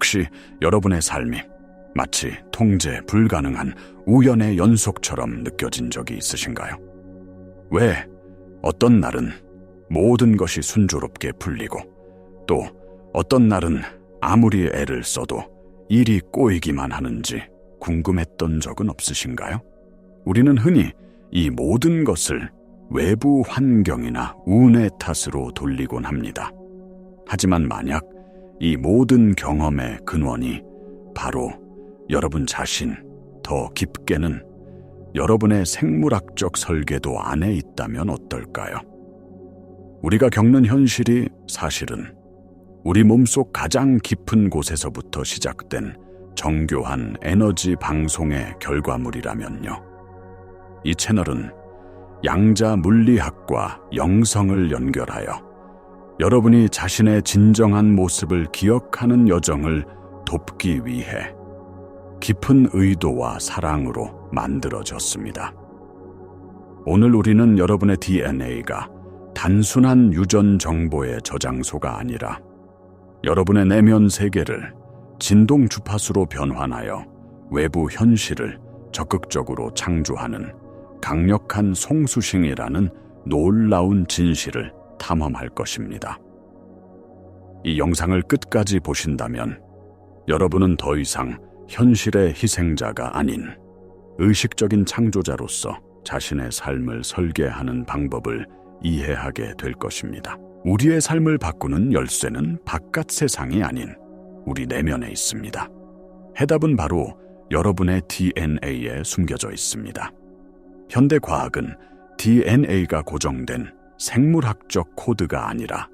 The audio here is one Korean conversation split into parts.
혹시 여러분의 삶이 마치 통제 불가능한 우연의 연속처럼 느껴진 적이 있으신가요? 왜 어떤 날은 모든 것이 순조롭게 풀리고 또 어떤 날은 아무리 애를 써도 일이 꼬이기만 하는지 궁금했던 적은 없으신가요? 우리는 흔히 이 모든 것을 외부 환경이나 운의 탓으로 돌리곤 합니다. 하지만 만약 이 모든 경험의 근원이 바로 여러분 자신, 더 깊게는 여러분의 생물학적 설계도 안에 있다면 어떨까요? 우리가 겪는 현실이 사실은 우리 몸속 가장 깊은 곳에서부터 시작된 정교한 에너지 방송의 결과물이라면요. 이 채널은 양자 물리학과 영성을 연결하여 여러분이 자신의 진정한 모습을 기억하는 여정을 돕기 위해 깊은 의도와 사랑으로 만들어졌습니다. 오늘 우리는 여러분의 DNA가 단순한 유전 정보의 저장소가 아니라 여러분의 내면 세계를 진동 주파수로 변환하여 외부 현실을 적극적으로 창조하는 강력한 송수싱이라는 놀라운 진실을 탐험할 것입니다. 이 영상을 끝까지 보신다면 여러분은 더 이상 현실의 희생자가 아닌 의식적인 창조자로서 자신의 삶을 설계하는 방법을 이해하게 될 것입니다. 우리의 삶을 바꾸는 열쇠는 바깥 세상이 아닌 우리 내면에 있습니다. 해답은 바로 여러분의 DNA에 숨겨져 있습니다. 현대 과학은 DNA가 고정된 생물학적 코드가 아니라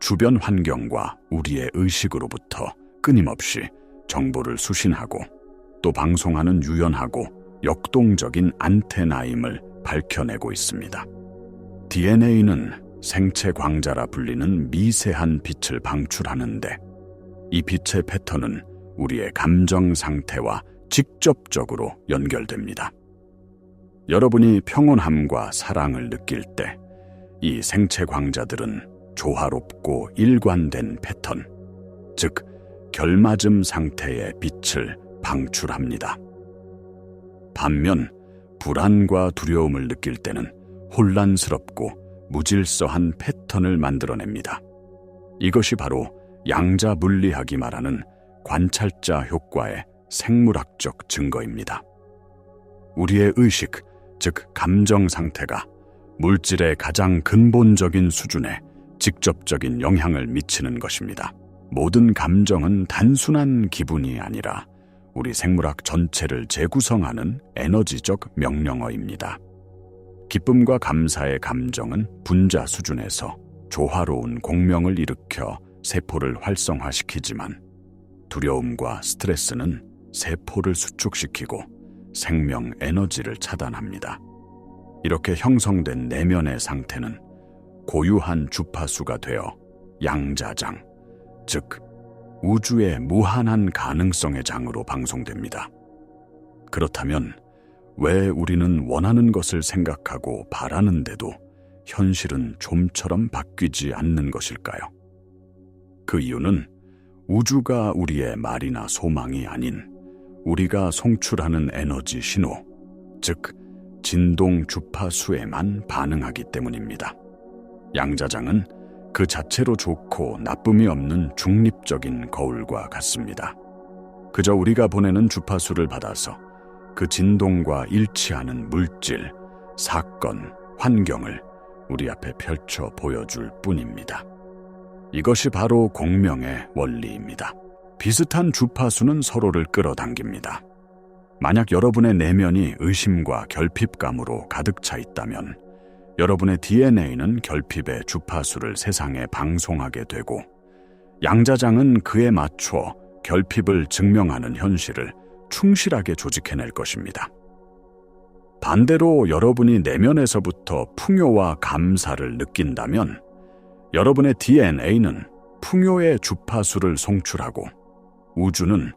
주변 환경과 우리의 의식으로부터 끊임없이 정보를 수신하고 또 방송하는 유연하고 역동적인 안테나임을 밝혀내고 있습니다. DNA는 생체 광자라 불리는 미세한 빛을 방출하는데 이 빛의 패턴은 우리의 감정 상태와 직접적으로 연결됩니다. 여러분이 평온함과 사랑을 느낄 때 이 생체 광자들은 조화롭고 일관된 패턴, 즉 결맞음 상태의 빛을 방출합니다. 반면 불안과 두려움을 느낄 때는 혼란스럽고 무질서한 패턴을 만들어냅니다. 이것이 바로 양자 물리학이 말하는 관찰자 효과의 생물학적 증거입니다. 우리의 의식, 즉 감정 상태가 물질의 가장 근본적인 수준에 직접적인 영향을 미치는 것입니다. 모든 감정은 단순한 기분이 아니라 우리 생물학 전체를 재구성하는 에너지적 명령어입니다. 기쁨과 감사의 감정은 분자 수준에서 조화로운 공명을 일으켜 세포를 활성화시키지만 두려움과 스트레스는 세포를 수축시키고 생명 에너지를 차단합니다. 이렇게 형성된 내면의 상태는 고유한 주파수가 되어 양자장, 즉 우주의 무한한 가능성의 장으로 방송됩니다. 그렇다면 왜 우리는 원하는 것을 생각하고 바라는데도 현실은 좀처럼 바뀌지 않는 것일까요? 그 이유는 우주가 우리의 말이나 소망이 아닌 우리가 송출하는 에너지 신호, 즉 진동 주파수에만 반응하기 때문입니다. 양자장은 그 자체로 좋고 나쁨이 없는 중립적인 거울과 같습니다. 그저 우리가 보내는 주파수를 받아서 그 진동과 일치하는 물질, 사건, 환경을 우리 앞에 펼쳐 보여줄 뿐입니다. 이것이 바로 공명의 원리입니다. 비슷한 주파수는 서로를 끌어당깁니다. 만약 여러분의 내면이 의심과 결핍감으로 가득 차 있다면 여러분의 DNA는 결핍의 주파수를 세상에 방송하게 되고 양자장은 그에 맞춰 결핍을 증명하는 현실을 충실하게 조직해낼 것입니다. 반대로 여러분이 내면에서부터 풍요와 감사를 느낀다면 여러분의 DNA는 풍요의 주파수를 송출하고 우주는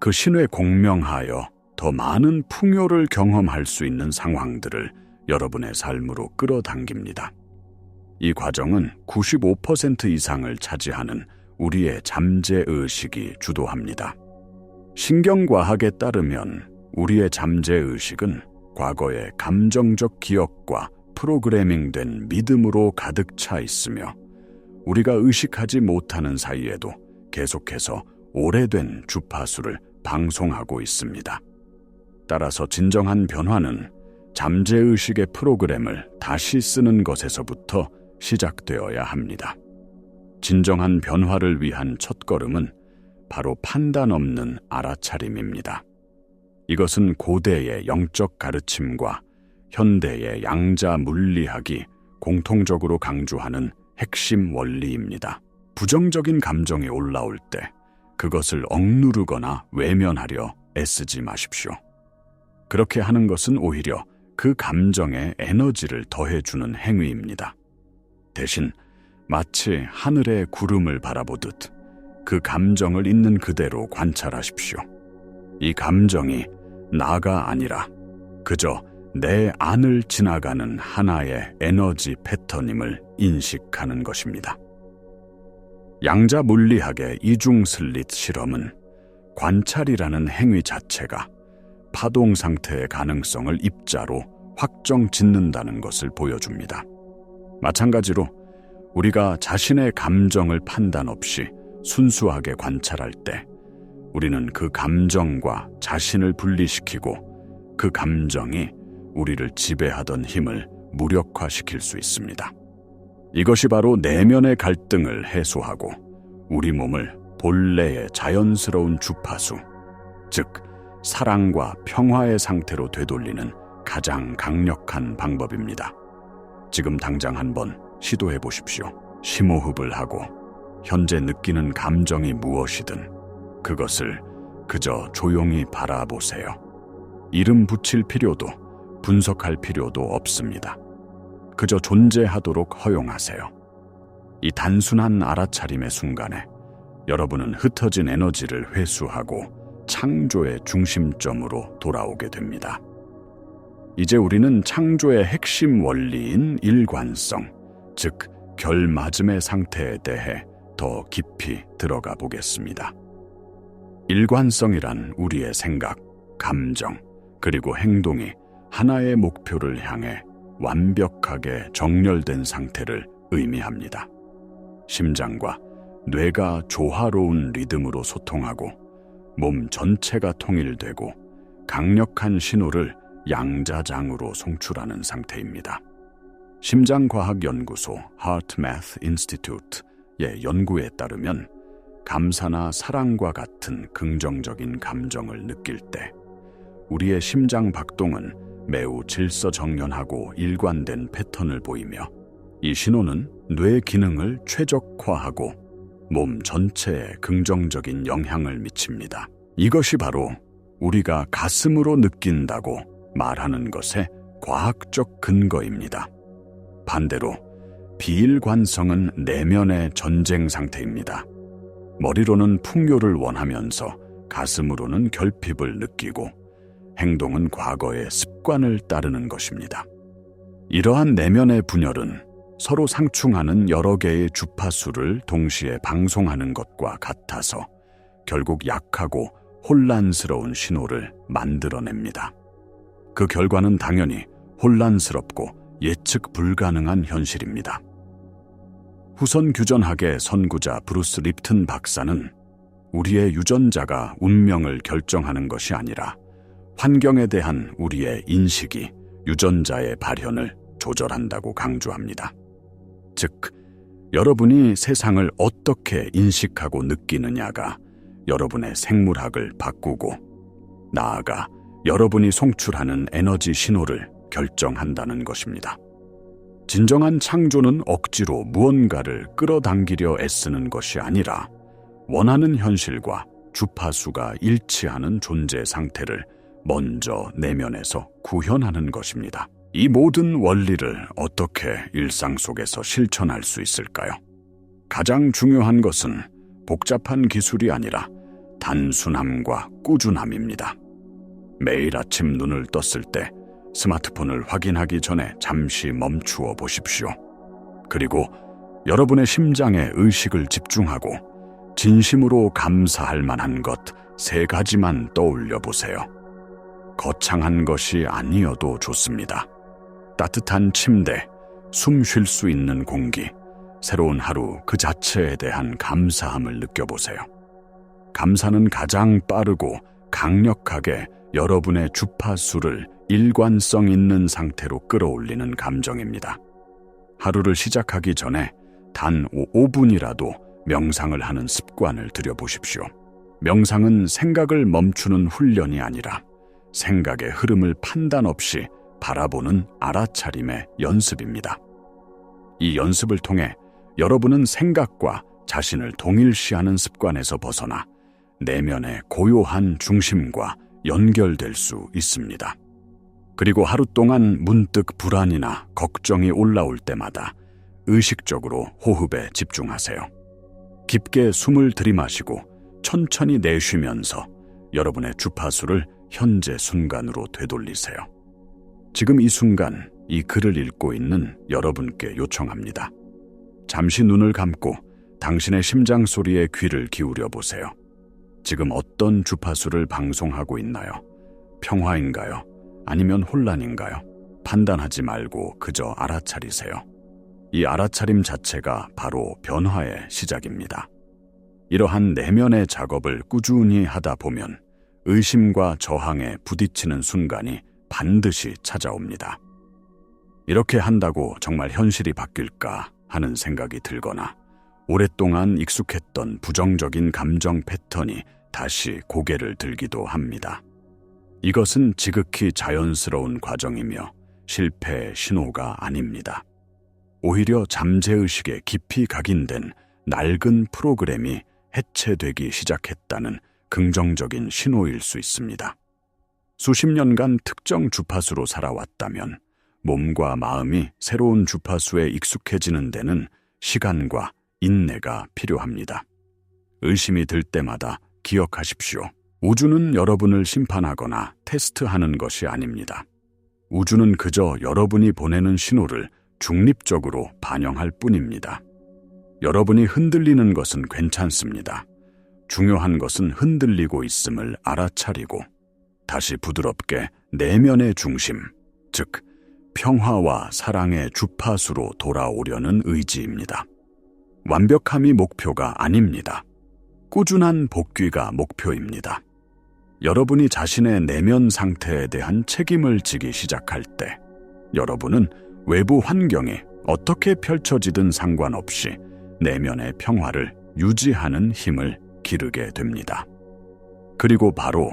그 신에 공명하여 더 많은 풍요를 경험할 수 있는 상황들을 여러분의 삶으로 끌어당깁니다. 이 과정은 95% 이상을 차지하는 우리의 잠재 의식이 주도합니다. 신경과학에 따르면 우리의 잠재 의식은 과거의 감정적 기억과 프로그래밍된 믿음으로 가득 차 있으며 우리가 의식하지 못하는 사이에도 계속해서 오래된 주파수를 방송하고 있습니다. 따라서 진정한 변화는 잠재의식의 프로그램을 다시 쓰는 것에서부터 시작되어야 합니다. 진정한 변화를 위한 첫걸음은 바로 판단 없는 알아차림입니다. 이것은 고대의 영적 가르침과 현대의 양자 물리학이 공통적으로 강조하는 핵심 원리입니다. 부정적인 감정이 올라올 때 그것을 억누르거나 외면하려 애쓰지 마십시오. 그렇게 하는 것은 오히려 그 감정에 에너지를 더해주는 행위입니다. 대신 마치 하늘의 구름을 바라보듯 그 감정을 있는 그대로 관찰하십시오. 이 감정이 나가 아니라 그저 내 안을 지나가는 하나의 에너지 패턴임을 인식하는 것입니다. 양자 물리학의 이중 슬릿 실험은 관찰이라는 행위 자체가 파동 상태의 가능성을 입자로 확정 짓는다는 것을 보여줍니다. 마찬가지로 우리가 자신의 감정을 판단 없이 순수하게 관찰할 때 우리는 그 감정과 자신을 분리시키고 그 감정이 우리를 지배하던 힘을 무력화시킬 수 있습니다. 이것이 바로 내면의 갈등을 해소하고 우리 몸을 본래의 자연스러운 주파수, 즉 사랑과 평화의 상태로 되돌리는 가장 강력한 방법입니다. 지금 당장 한번 시도해 보십시오. 심호흡을 하고 현재 느끼는 감정이 무엇이든 그것을 그저 조용히 바라보세요. 이름 붙일 필요도 분석할 필요도 없습니다. 그저 존재하도록 허용하세요. 이 단순한 알아차림의 순간에 여러분은 흩어진 에너지를 회수하고 창조의 중심점으로 돌아오게 됩니다. 이제 우리는 창조의 핵심 원리인 일관성, 즉 결맞음의 상태에 대해 더 깊이 들어가 보겠습니다. 일관성이란 우리의 생각, 감정, 그리고 행동이 하나의 목표를 향해 완벽하게 정렬된 상태를 의미합니다. 심장과 뇌가 조화로운 리듬으로 소통하고 몸 전체가 통일되고 강력한 신호를 양자장으로 송출하는 상태입니다. 심장과학연구소 Heart Math Institute의 연구에 따르면 감사나 사랑과 같은 긍정적인 감정을 느낄 때 우리의 심장 박동은 매우 질서정연하고 일관된 패턴을 보이며 이 신호는 뇌 기능을 최적화하고 몸 전체에 긍정적인 영향을 미칩니다. 이것이 바로 우리가 가슴으로 느낀다고 말하는 것의 과학적 근거입니다. 반대로 비일관성은 내면의 전쟁 상태입니다. 머리로는 풍요를 원하면서 가슴으로는 결핍을 느끼고 행동은 과거의 습관을 따르는 것입니다. 이러한 내면의 분열은 서로 상충하는 여러 개의 주파수를 동시에 방송하는 것과 같아서 결국 약하고 혼란스러운 신호를 만들어냅니다. 그 결과는 당연히 혼란스럽고 예측 불가능한 현실입니다. 후선 규전학의 선구자 브루스 립튼 박사는 우리의 유전자가 운명을 결정하는 것이 아니라 환경에 대한 우리의 인식이 유전자의 발현을 조절한다고 강조합니다. 즉, 여러분이 세상을 어떻게 인식하고 느끼느냐가 여러분의 생물학을 바꾸고 나아가 여러분이 송출하는 에너지 신호를 결정한다는 것입니다. 진정한 창조는 억지로 무언가를 끌어당기려 애쓰는 것이 아니라 원하는 현실과 주파수가 일치하는 존재 상태를 먼저 내면에서 구현하는 것입니다. 이 모든 원리를 어떻게 일상 속에서 실천할 수 있을까요? 가장 중요한 것은 복잡한 기술이 아니라 단순함과 꾸준함입니다. 매일 아침 눈을 떴을 때 스마트폰을 확인하기 전에 잠시 멈추어 보십시오. 그리고 여러분의 심장에 의식을 집중하고 진심으로 감사할 만한 것 세 가지만 떠올려 보세요. 거창한 것이 아니어도 좋습니다. 따뜻한 침대, 숨 쉴 수 있는 공기, 새로운 하루 그 자체에 대한 감사함을 느껴보세요. 감사는 가장 빠르고 강력하게 여러분의 주파수를 일관성 있는 상태로 끌어올리는 감정입니다. 하루를 시작하기 전에 단 5분이라도 명상을 하는 습관을 들여보십시오. 명상은 생각을 멈추는 훈련이 아니라 생각의 흐름을 판단 없이 바라보는 알아차림의 연습입니다. 이 연습을 통해 여러분은 생각과 자신을 동일시하는 습관에서 벗어나 내면의 고요한 중심과 연결될 수 있습니다. 그리고 하루 동안 문득 불안이나 걱정이 올라올 때마다 의식적으로 호흡에 집중하세요. 깊게 숨을 들이마시고 천천히 내쉬면서 여러분의 주파수를 현재 순간으로 되돌리세요. 지금 이 순간 이 글을 읽고 있는 여러분께 요청합니다. 잠시 눈을 감고 당신의 심장 소리에 귀를 기울여 보세요. 지금 어떤 주파수를 방송하고 있나요? 평화인가요? 아니면 혼란인가요? 판단하지 말고 그저 알아차리세요. 이 알아차림 자체가 바로 변화의 시작입니다. 이러한 내면의 작업을 꾸준히 하다 보면 의심과 저항에 부딪히는 순간이 반드시 찾아옵니다. 이렇게 한다고 정말 현실이 바뀔까 하는 생각이 들거나 오랫동안 익숙했던 부정적인 감정 패턴이 다시 고개를 들기도 합니다. 이것은 지극히 자연스러운 과정이며 실패의 신호가 아닙니다. 오히려 잠재의식에 깊이 각인된 낡은 프로그램이 해체되기 시작했다는 긍정적인 신호일 수 있습니다. 수십 년간 특정 주파수로 살아왔다면 몸과 마음이 새로운 주파수에 익숙해지는 데는 시간과 인내가 필요합니다. 의심이 들 때마다 기억하십시오. 우주는 여러분을 심판하거나 테스트하는 것이 아닙니다. 우주는 그저 여러분이 보내는 신호를 중립적으로 반영할 뿐입니다. 여러분이 흔들리는 것은 괜찮습니다. 중요한 것은 흔들리고 있음을 알아차리고 다시 부드럽게 내면의 중심, 즉, 평화와 사랑의 주파수로 돌아오려는 의지입니다. 완벽함이 목표가 아닙니다. 꾸준한 복귀가 목표입니다. 여러분이 자신의 내면 상태에 대한 책임을 지기 시작할 때 여러분은 외부 환경이 어떻게 펼쳐지든 상관없이 내면의 평화를 유지하는 힘을 기르게 됩니다. 그리고 바로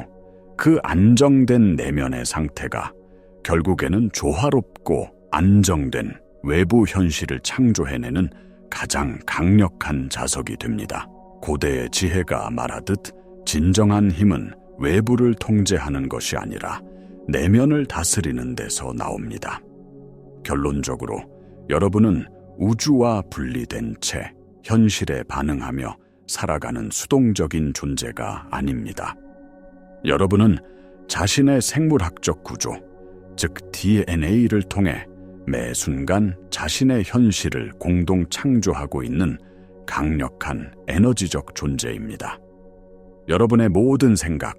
그 안정된 내면의 상태가 결국에는 조화롭고 안정된 외부 현실을 창조해내는 가장 강력한 자석이 됩니다. 고대의 지혜가 말하듯 진정한 힘은 외부를 통제하는 것이 아니라 내면을 다스리는 데서 나옵니다. 결론적으로 여러분은 우주와 분리된 채 현실에 반응하며 살아가는 수동적인 존재가 아닙니다. 여러분은 자신의 생물학적 구조, 즉 DNA를 통해 매 순간 자신의 현실을 공동 창조하고 있는 강력한 에너지적 존재입니다. 여러분의 모든 생각,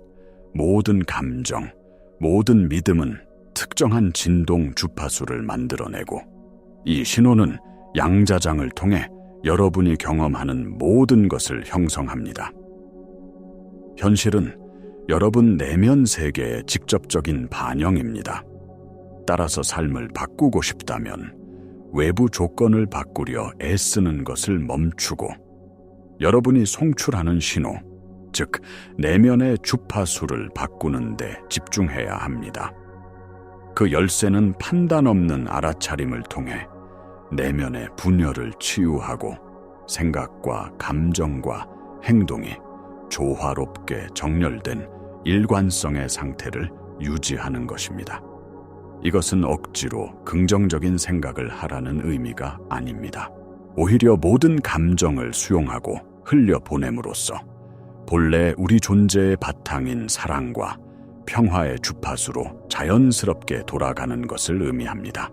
모든 감정, 모든 믿음은 특정한 진동 주파수를 만들어내고 이 신호는 양자장을 통해 여러분이 경험하는 모든 것을 형성합니다. 현실은 여러분 내면 세계의 직접적인 반영입니다. 따라서 삶을 바꾸고 싶다면 외부 조건을 바꾸려 애쓰는 것을 멈추고 여러분이 송출하는 신호, 즉 내면의 주파수를 바꾸는 데 집중해야 합니다. 그 열쇠는 판단 없는 알아차림을 통해 내면의 분열을 치유하고 생각과 감정과 행동이 조화롭게 정렬된 일관성의 상태를 유지하는 것입니다. 이것은 억지로 긍정적인 생각을 하라는 의미가 아닙니다. 오히려 모든 감정을 수용하고 흘려보냄으로써 본래 우리 존재의 바탕인 사랑과 평화의 주파수로 자연스럽게 돌아가는 것을 의미합니다.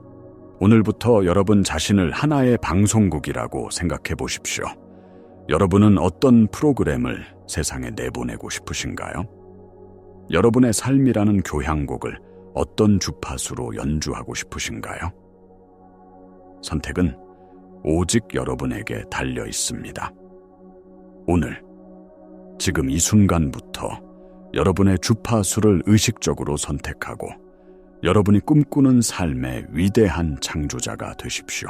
오늘부터 여러분 자신을 하나의 방송국이라고 생각해 보십시오. 여러분은 어떤 프로그램을 세상에 내보내고 싶으신가요? 여러분의 삶이라는 교향곡을 어떤 주파수로 연주하고 싶으신가요? 선택은 오직 여러분에게 달려 있습니다. 오늘, 지금 이 순간부터 여러분의 주파수를 의식적으로 선택하고 여러분이 꿈꾸는 삶의 위대한 창조자가 되십시오.